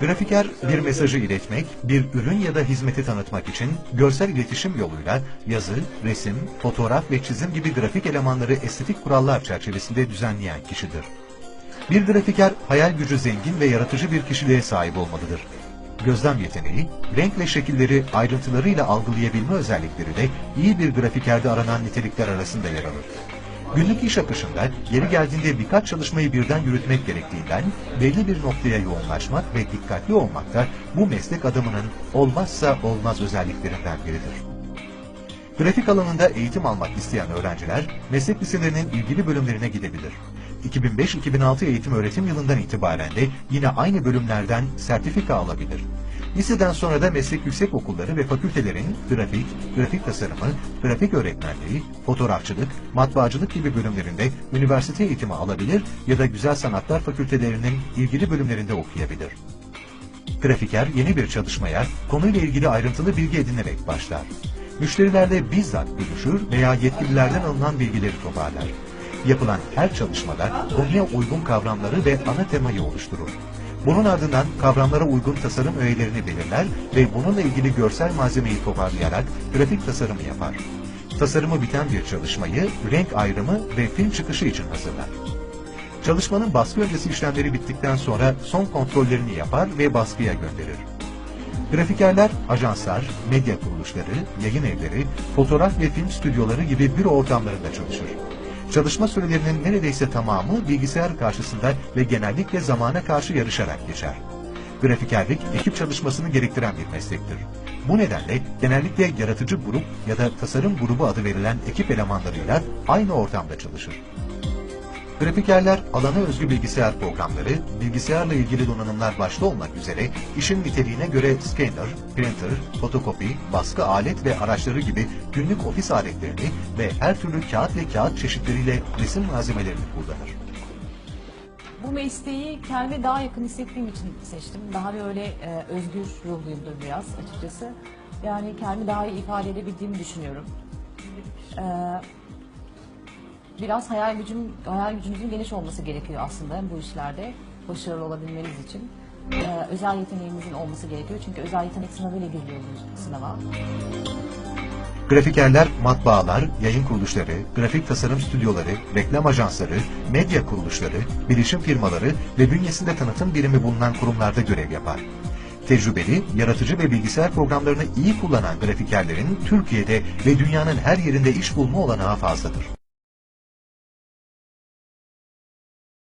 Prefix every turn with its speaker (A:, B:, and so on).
A: Grafiker bir mesajı iletmek, bir ürün ya da hizmeti tanıtmak için görsel iletişim yoluyla yazı, resim, fotoğraf ve çizim gibi grafik elemanları estetik kurallar çerçevesinde düzenleyen kişidir. Bir grafiker hayal gücü zengin ve yaratıcı bir kişiliğe sahip olmalıdır. Gözlem yeteneği, renk ve şekilleri ayrıntılarıyla algılayabilme özellikleri de iyi bir grafikerde aranan nitelikler arasında yer alır. Günlük iş akışında yeri geldiğinde birkaç çalışmayı birden yürütmek gerektiğinden belli bir noktaya yoğunlaşmak ve dikkatli olmak da bu meslek adamının olmazsa olmaz özelliklerinden biridir. Grafik alanında eğitim almak isteyen öğrenciler meslek liselerinin ilgili bölümlerine gidebilir. 2005-2006 eğitim öğretim yılından itibaren de yine aynı bölümlerden sertifika alabilir. Liseden sonra da meslek yüksek okulları ve fakültelerin grafik, grafik tasarımı, grafik öğretmenliği, fotoğrafçılık, matbaacılık gibi bölümlerinde üniversite eğitimi alabilir ya da güzel sanatlar fakültelerinin ilgili bölümlerinde okuyabilir. Grafiker yeni bir çalışmaya konuyla ilgili ayrıntılı bilgi edinerek başlar. Müşterilerle bizzat görüşür veya yetkililerden alınan bilgileri toparlar. Yapılan her çalışmada konuya uygun kavramları ve ana temayı oluşturur. Bunun ardından kavramlara uygun tasarım öğelerini belirler ve bununla ilgili görsel malzemeyi toparlayarak grafik tasarımı yapar. Tasarımı biten bir çalışmayı renk ayrımı ve film çıkışı için hazırlar. Çalışmanın baskı öncesi işlemleri bittikten sonra son kontrollerini yapar ve baskıya gönderir. Grafikerler, ajanslar, medya kuruluşları, yayın evleri, fotoğraf ve film stüdyoları gibi büro ortamlarında çalışır. Çalışma sürelerinin neredeyse tamamı bilgisayar karşısında ve genellikle zamana karşı yarışarak geçer. Grafikerlik, ekip çalışmasını gerektiren bir meslektir. Bu nedenle genellikle yaratıcı grup ya da tasarım grubu adı verilen ekip elemanlarıyla aynı ortamda çalışır. Grafikerler alana özgü bilgisayar programları, bilgisayarla ilgili donanımlar başta olmak üzere işin niteliğine göre scanner, printer, fotokopi, baskı alet ve araçları gibi günlük ofis aletlerini ve her türlü kağıt ve kağıt çeşitleriyle resim malzemelerini kullanır.
B: Bu mesleği kendime daha yakın hissettiğim için seçtim. Daha böyle e, özgür ruhluyumdur biraz açıkçası. Yani kendimi daha iyi ifade edebildiğimi düşünüyorum. E, biraz hayal gücüm, hayal gücünüzün geniş olması gerekiyor aslında bu işlerde başarılı olabilmeniz için. E, özel yeteneğimizin olması gerekiyor çünkü özel yetenek sınavıyla giriliyor bu sınava.
A: Grafikerler, matbaalar, yayın kuruluşları, grafik tasarım stüdyoları, reklam ajansları, medya kuruluşları, bilişim firmaları ve bünyesinde tanıtım birimi bulunan kurumlarda görev yapar. Tecrübeli, yaratıcı ve bilgisayar programlarını iyi kullanan grafikerlerin Türkiye'de ve dünyanın her yerinde iş bulma olanağı fazladır.